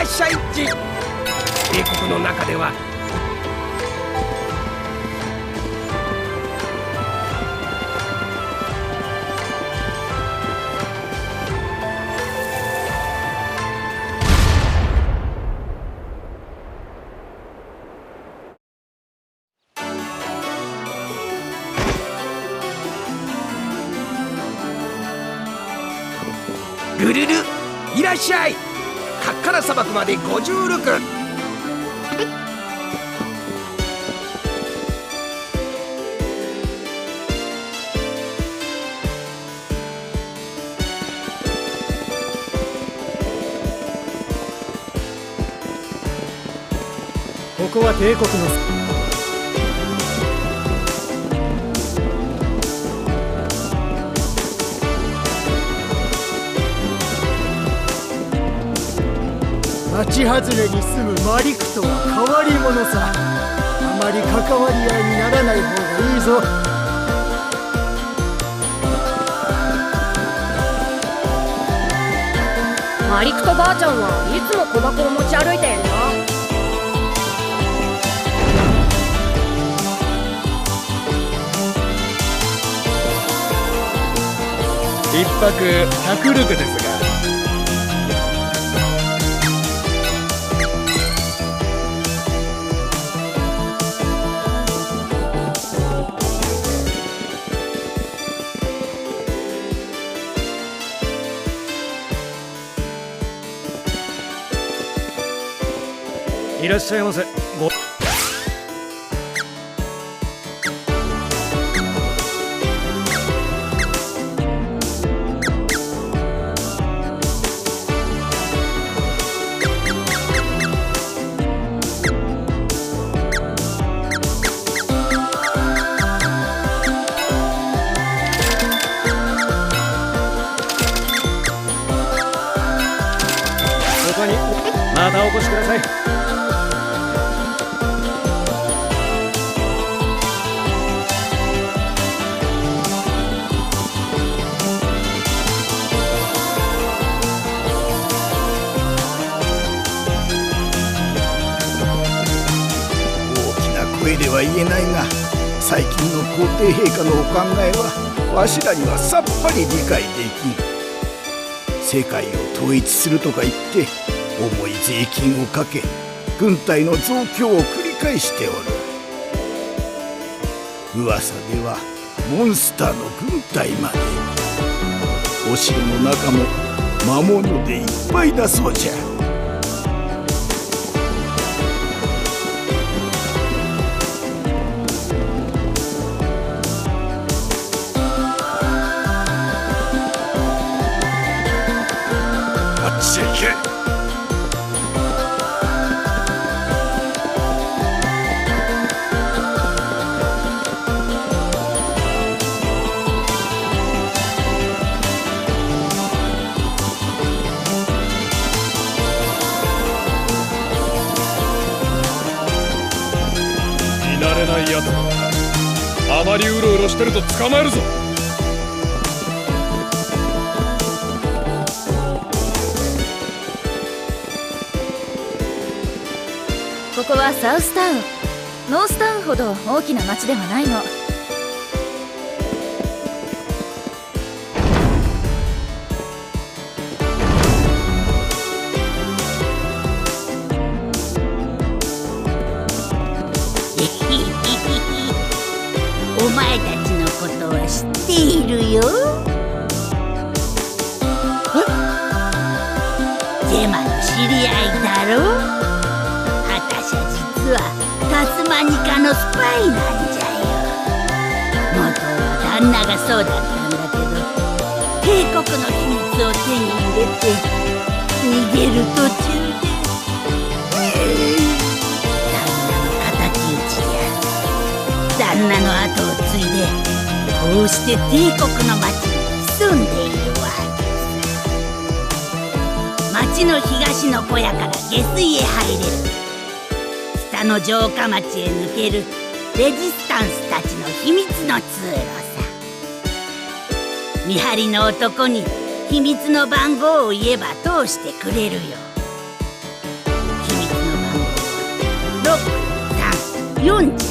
らっしゃいっち。帝国の中ではまで50ルクここは帝国の町外れに住むマリクとは変わり者さ。あまり関わり合いにならない方がいいぞ。マリクとばあちゃんはいつも小箱を持ち歩いているな一泊100ルクですがいら声では言えないが最近の皇帝陛下のお考えはわしらにはさっぱり理解できん世界を統一するとか言って重い税金をかけ軍隊の増強を繰り返しておる。噂ではモンスターの軍隊まで。お城の中も魔物でいっぱいだそうじゃ。慣れないやつあまりうろうろしてると捕まえるぞここはサウスタウン。ノースタウンほど大きな町ではないの。お前たちのことは知っているよ。ジェマの知り合いだろマニカのスパイなんじゃよ。元は旦那がそうだったんだけど帝国の秘密を手に入れて逃げる途中で。旦那の敵討ちじゃ旦那の後を継いでこうして帝国の町に潜んでいるわけ町の東の小屋から下水へ入れる。かの城下町へ抜けるレジスタンスたちの秘密の通路さ。見張りの男に秘密の番号を言えば通してくれるよ。秘密の番号は6 3 4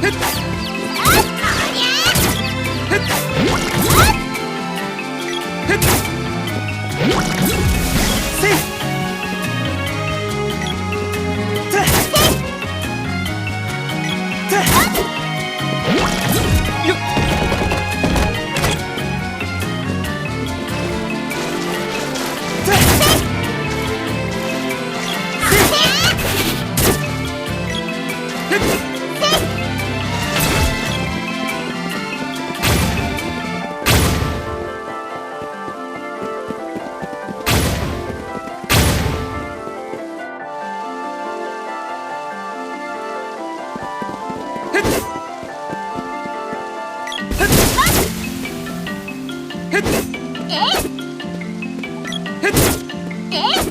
Hit. せい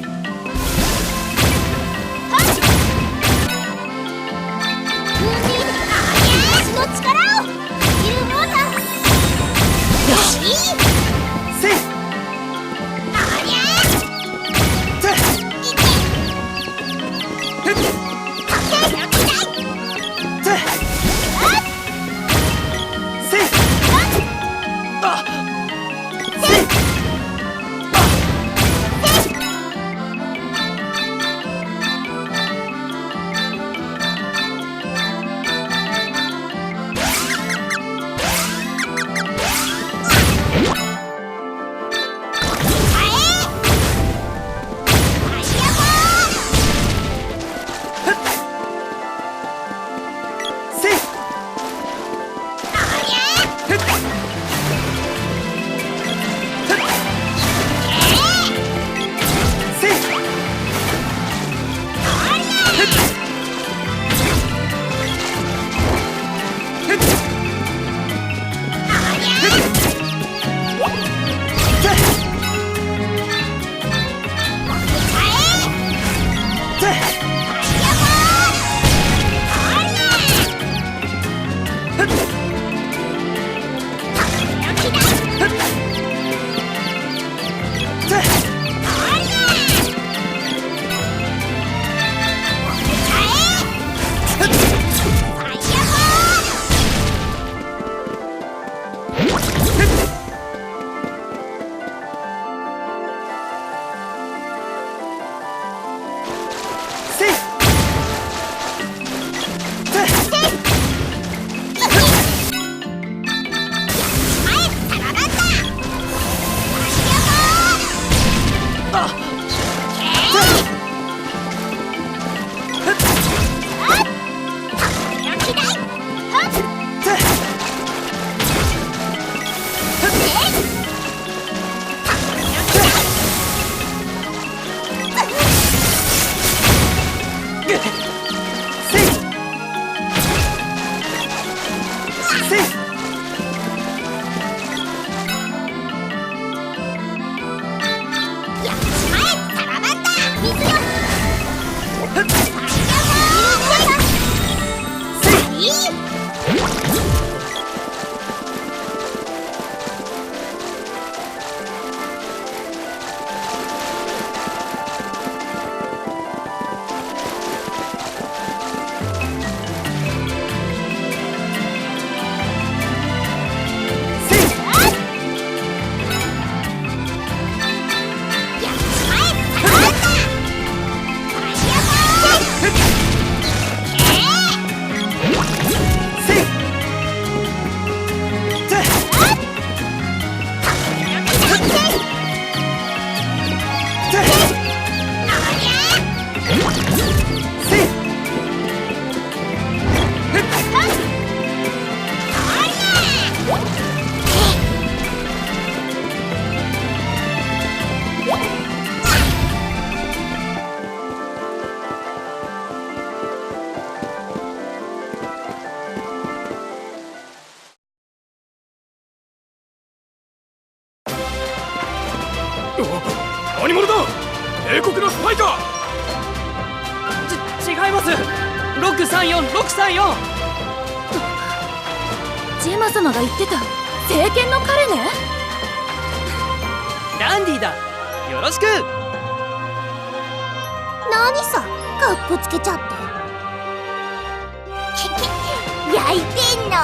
焼いてんの。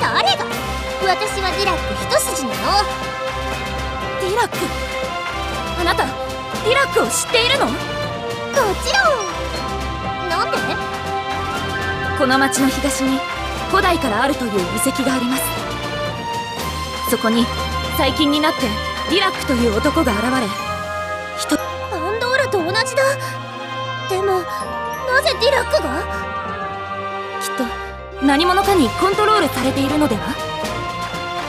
誰が？私はディラック一筋なの。ディラック？あなたディラックを知っているの？もちろん。なんで？この町の東に古代からあるという遺跡があります。そこに最近になってディラックという男が現れ人パンドーラと同じだ。でもなぜディラックが？何者かにコントロールされているのでは？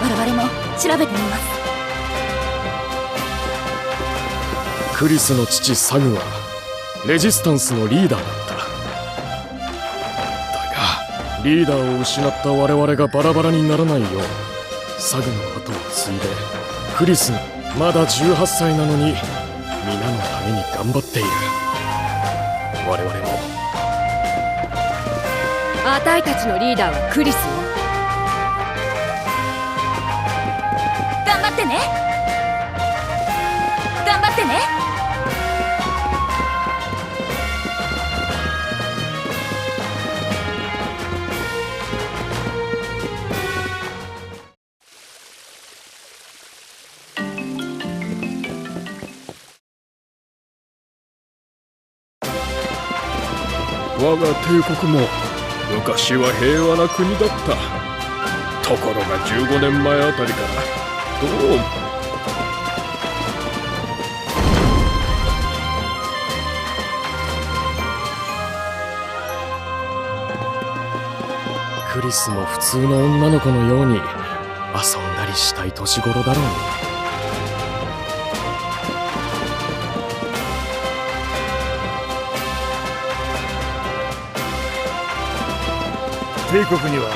我々も調べてみます。クリスの父サグはレジスタンスのリーダーだった。だがリーダーを失った我々がバラバラにならないようサグの後を継いでクリスがまだ18歳なのに皆のために頑張っている。我々もあたいたちのリーダーはクリスよ頑張ってね。頑張ってね。我が帝国も昔は平和な国だった。ところが15年前あたりからどうも。クリスも普通の女の子のように遊んだりしたい年頃だろう。帝国には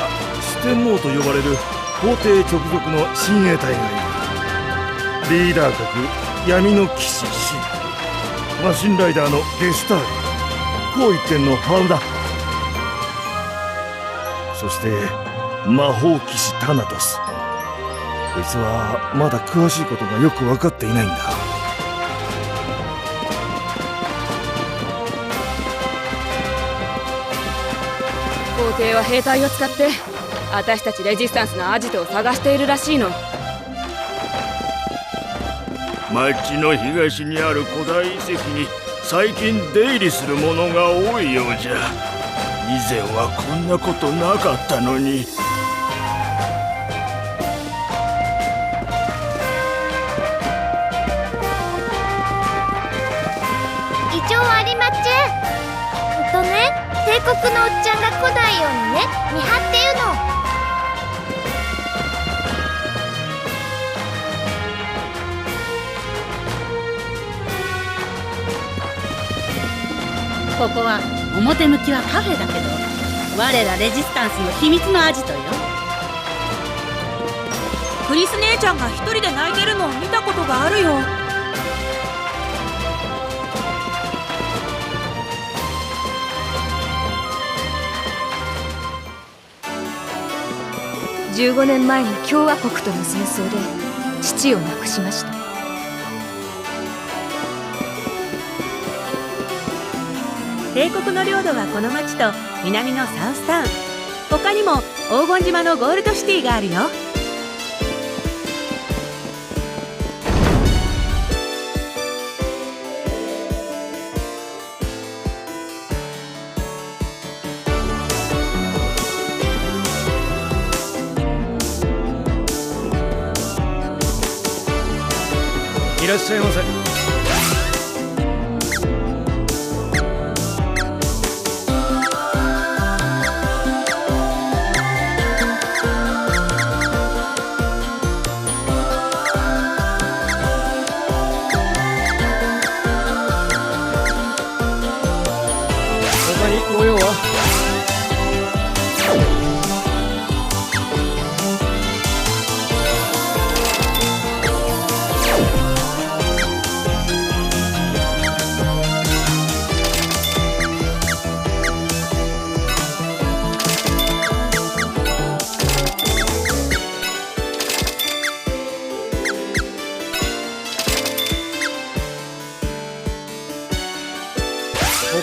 四天王と呼ばれる皇帝直属の親衛隊がいる。リーダー格闇の騎士シンマシンライダーのデスタールこう一点のファウダそして魔法騎士タナトス。こいつはまだ詳しいことがよく分かっていないんだ。皇帝は兵隊を使って私たちレジスタンスのアジトを探しているらしいの。町の東にある古代遺跡に最近出入りする者が多いようじゃ。以前はこんなことなかったのに。帝国のおっちゃんが来ないようにね見張ってるの。ここは表向きはカフェだけど我らレジスタンスの秘密のアジトよ。クリス姉ちゃんが一人で泣いてるのを見たことがあるよ15年前に共和国との戦争で父を亡くしました。帝国の領土はこの町と南のサウスタウン。他にも黄金島のゴールドシティがあるよ。いらっしゃいませ。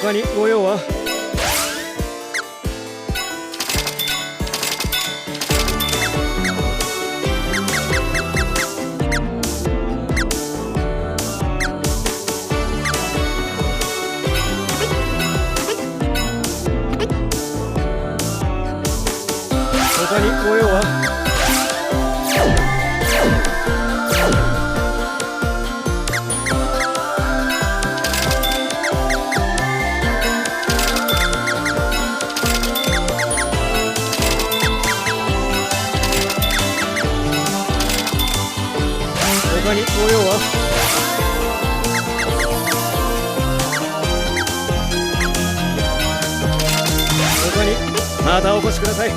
他にご用は？またお越しください。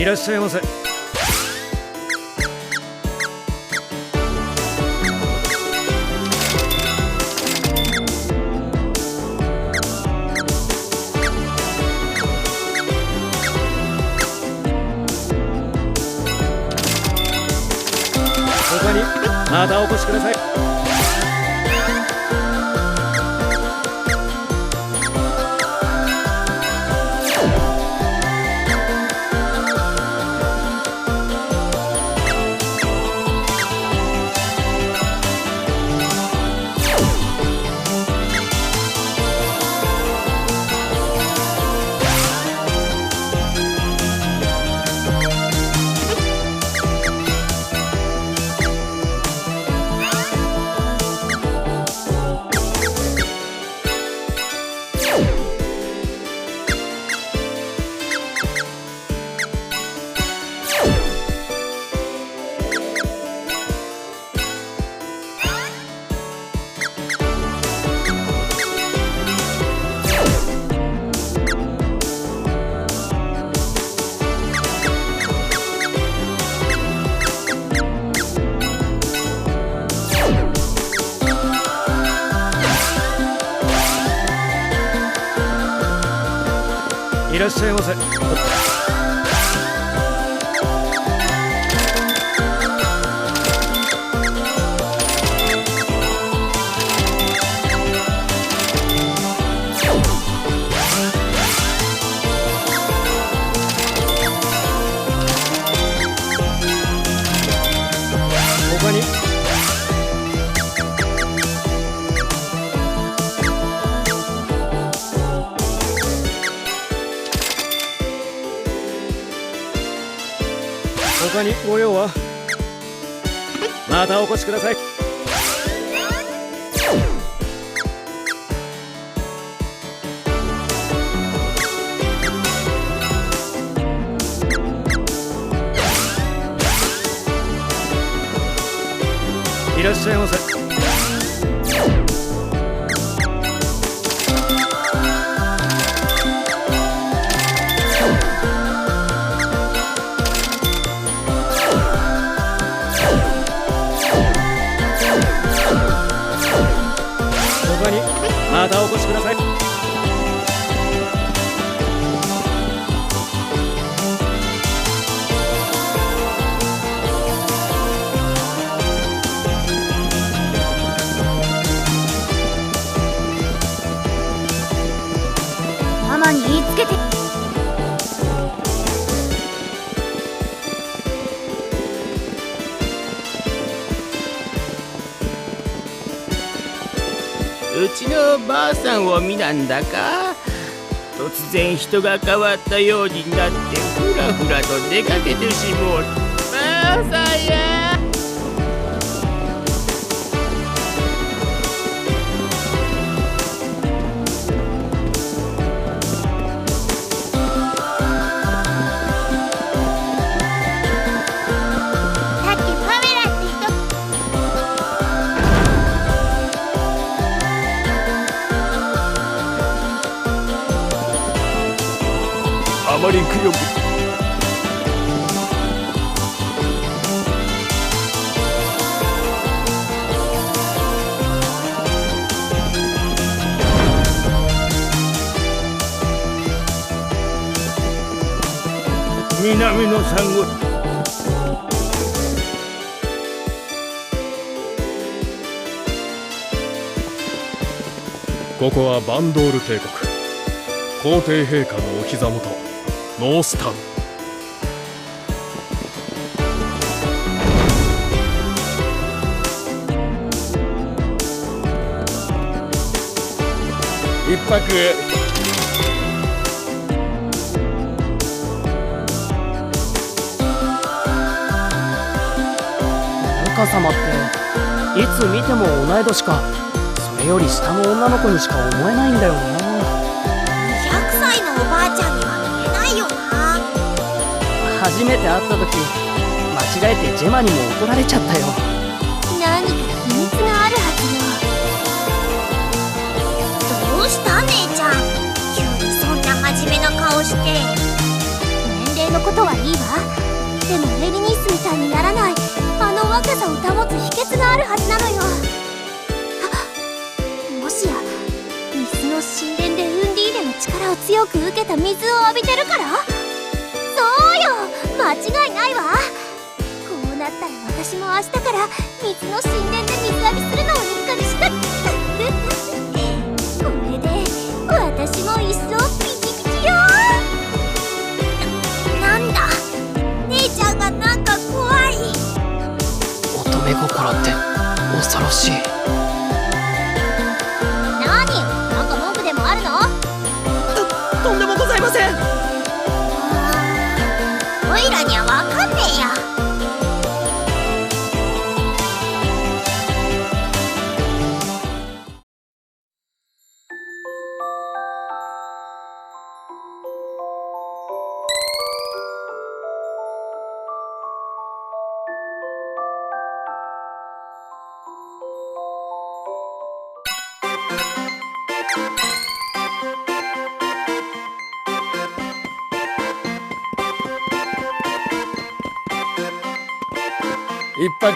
いらっしゃいませ。またお越しください。いらっしゃいませ。ご用は？またお越しください。いらっしゃいませ。またお越しください。うちのばあさんを見なんだか？突然人が変わったようになってふらふらと出かけてしもうばあさんや南のサンゴここはバンドール帝国。皇帝陛下のお膝元ノースタウン。一泊様っていつ見ても同い年か。それより下の女の子にしか思えないんだよな。200歳のおばあちゃんには見えないよな。初めて会った時間違えてジェマにも怒られちゃったよ。何か秘密があるはずよどうした姉ちゃん。急にそんな真面目な顔して。年齢のことはいいわ。でもレリニスみたいにならない若さを保つ秘訣があるはずなのよ。もしや水の神殿でウンディーレの力を強く受けた水を浴びてるから？そうよ！間違いないわ！こうなったら私も明日から水の神殿でしい。一泊